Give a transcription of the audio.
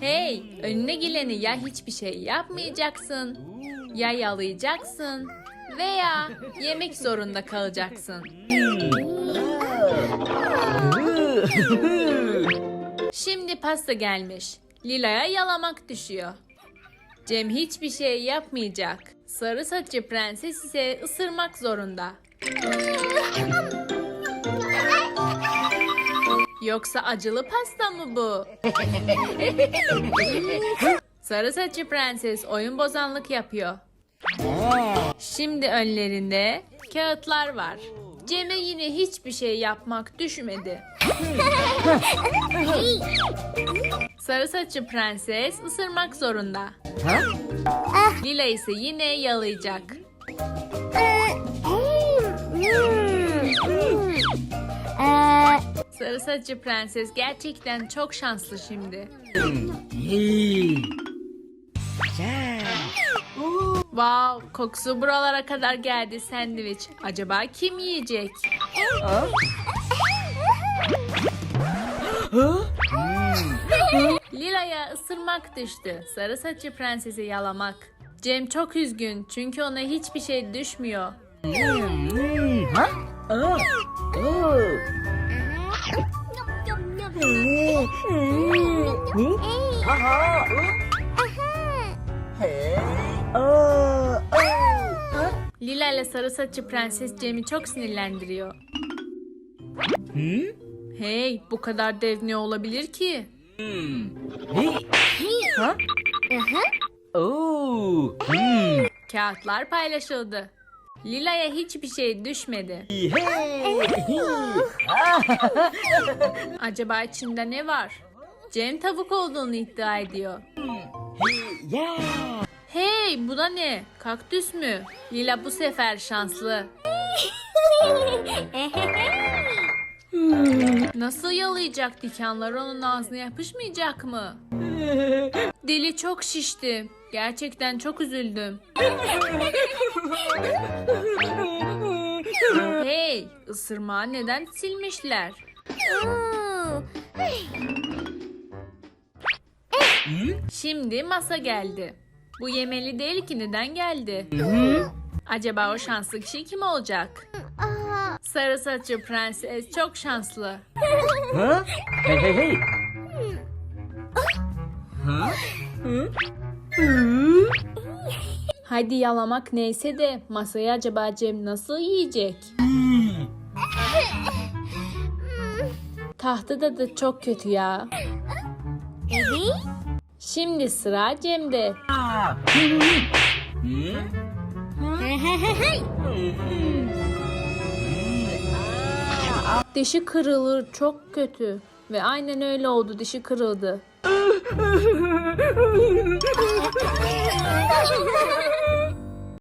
Hey, önüne geleni ya hiçbir şey yapmayacaksın, ya yalayacaksın veya yemek zorunda kalacaksın. Şimdi pasta gelmiş. Lila'ya yalamak düşüyor. Cem hiçbir şey yapmayacak. Sarı saçlı prenses ise ısırmak zorunda. Yoksa acılı pasta mı bu? Sarı saçlı prenses oyun bozanlık yapıyor. Şimdi önlerinde kağıtlar var. Cem'e yine hiçbir şey yapmak düşmedi. Sarı saçlı prenses ısırmak zorunda. Lila ise yine yalayacak. Sarı saçlı prenses gerçekten çok şanslı şimdi. Wow, kokusu buralara kadar geldi sandviç. Acaba kim yiyecek? Lila'ya ısırmak düştü. Sarı saçlı prensesi yalamak. Cem çok üzgün çünkü ona hiçbir şey düşmüyor. Lila ile sarı saçlı prenses Cem'i çok sinirlendiriyor. Hey, bu kadar dev ne olabilir ki? Kağıtlar paylaşıldı. Lila'ya hiçbir şey düşmedi. Acaba içinde ne var? Cem tavuk olduğunu iddia ediyor. Hey bu da ne? Kaktüs mü? Lila bu sefer şanslı. Nasıl yalayacak dikenler onun ağzına yapışmayacak mı? Dili çok şişti. Gerçekten çok üzüldüm. hey, ısırmağı neden silmişler? Şimdi masa geldi. Bu yemeli değil ki neden geldi? Acaba o şanslı kişi kim olacak? Sarı saçlı prenses çok şanslı. Huh? Hey, hey, hey. Hadi yalamak neyse de masayı acaba Cem nasıl yiyecek? Tahtı da da çok kötü ya. Şimdi sıra Cem'de. Dişi kırılır çok kötü. Ve aynen öyle oldu dişi kırıldı. 嗯哼哼哼嗯哼哼